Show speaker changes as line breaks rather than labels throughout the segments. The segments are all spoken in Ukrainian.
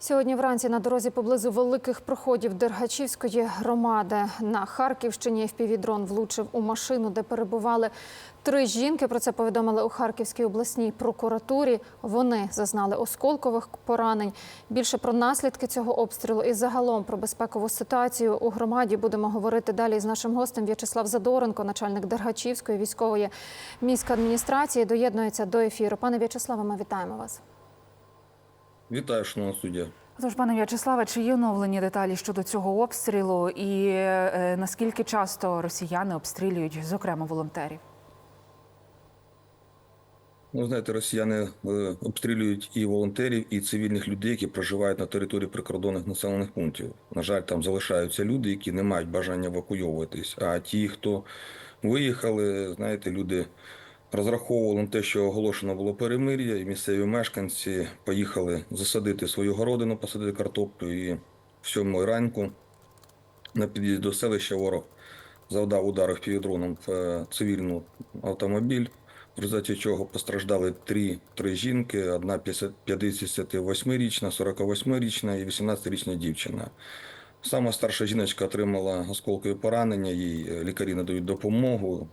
Сьогодні вранці на дорозі поблизу великих проходів Дергачівської громади на Харківщині впівдрон влучив у машину, де перебували три жінки. Про це повідомили у Харківській обласній прокуратурі. Вони зазнали осколкових поранень. Більше про наслідки цього обстрілу і загалом про безпекову ситуацію у громаді будемо говорити далі з нашим гостем В'ячеслав Задоренко, начальник Дергачівської військової міської адміністрації. Доєднується до ефіру. Пане В'ячеславе, ми вітаємо вас.
Вітаю, шановна суддя.
Тож, пане В'ячеславе, чи є оновлені деталі щодо цього обстрілу, і е, наскільки часто росіяни обстрілюють, зокрема волонтерів?
Ну, знаєте, росіяни е, обстрілюють і волонтерів, і цивільних людей, які проживають на території прикордонних населених пунктів. На жаль, там залишаються люди, які не мають бажання евакуйовуватись. А ті, хто виїхали, знаєте, люди розраховували на те, що оголошено було перемир'я, і місцеві мешканці поїхали засадити свою городину, посадити картоплю. І в сьомої ранку на під'їзді до селища ворог завдав ударів півдроном в е, цивільну автомобіль, в результаті чого постраждали три, три жінки: одна 50 58-річна, 48-річна і 18-річна дівчина. Сама старша жіночка отримала осколкові поранення, їй е, лікарі надають допомогу.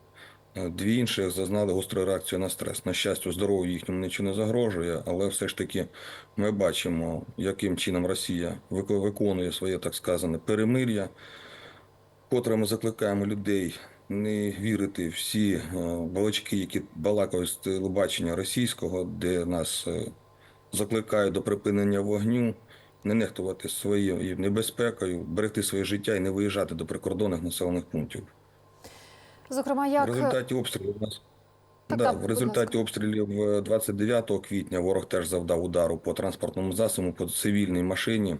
Е, Дві інших зазнали гостру реакцію на стрес. На щастя, здоров'ю їхньому нічого не загрожує, але все ж таки ми бачимо, яким чином Росія виконує своє так сказане перемир'я, котре ми закликаємо людей не вірити всі е, балачки, які балакають з телебачення російського, де нас е, закликають до припинення вогню, не нехтувати своєю небезпекою, берегти своє життя і не виїжджати до прикордонних населених пунктів.
Зокрема,
В результаті обстрілів у нас
Так,
да,
так,
в результаті обстрілів е, 29 квітня ворог теж завдав удару по транспортному засобу, по цивільній машині.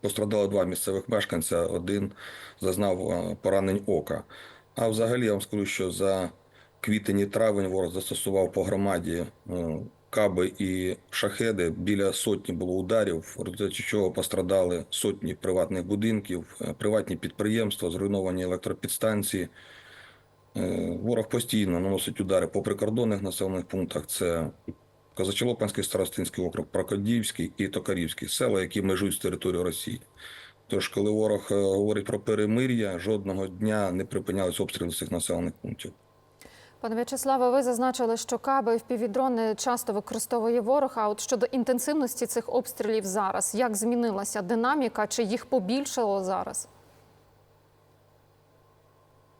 Пострадало два місцевих мешканця, один зазнав е, поранень ока. А взагалі я вам скажу, що за квітень і травень ворог застосував по громаді е, каби і шахеди. Біля сотні було ударів, в результаті чого пострадали сотні приватних будинків, е, приватні підприємства, зруйновані електропідстанції. Е, Ворог постійно наносить удари по прикордонних населених пунктах. Це Козачелопанський старостинський округ, Прокодіївський і Токарівський села, які межують з територією Росії. Тож, коли ворог е, говорить про перемир'я, жодного дня не припинялись обстріли цих населених пунктів.
Пане В'ячеславе, ви зазначили, що каби впівдрони часто використовує ворог. А от щодо інтенсивності цих обстрілів зараз, як змінилася динаміка, чи їх побільшало зараз?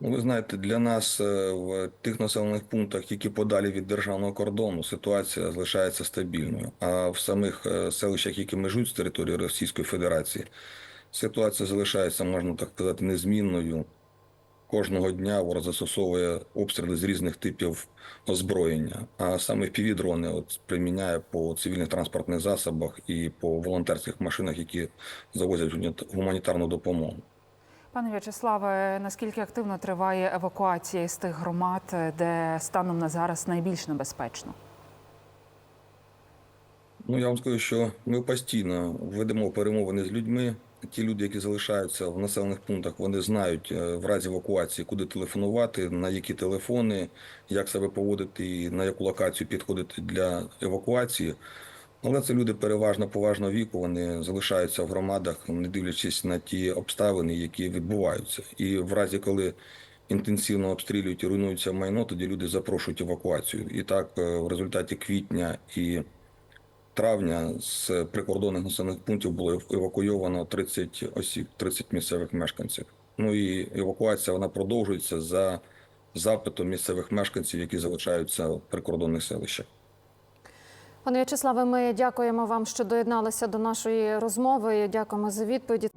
Ну, ви знаєте, для нас е, в тих населених пунктах, які подалі від державного кордону, ситуація залишається стабільною. А в самих е, селищах, які межують з території Російської Федерації, ситуація залишається, можна так сказати, незмінною. Кожного дня ворог застосовує обстріли з різних типів озброєння, а саме півдрони приміняє по цивільних транспортних засобах і по волонтерських машинах, які завозять гуманіт- гуманітарну допомогу.
Пане В'ячеславе, наскільки активно триває евакуація з тих громад, де станом на зараз найбільш небезпечно?
Ну, я вам скажу, що ми постійно ведемо перемовини з людьми. Ті люди, які залишаються в населених пунктах, вони знають е, в разі евакуації, куди телефонувати, на які телефони, як себе поводити і на яку локацію підходити для евакуації. Але це люди переважно поважного віку. Вони залишаються в громадах, не дивлячись на ті обставини, які відбуваються. І в разі, коли інтенсивно обстрілюють і руйнується майно, тоді люди запрошують евакуацію. І так, е, в результаті квітня і травня з прикордонних населених пунктів було евакуйовано 30 осіб, 30 місцевих мешканців. Ну і евакуація вона продовжується за запитом місцевих мешканців, які залишаються в прикордонних селищах.
Пане В'ячеславе, ми дякуємо вам, що доєдналися до нашої розмови. Дякуємо за відповіді.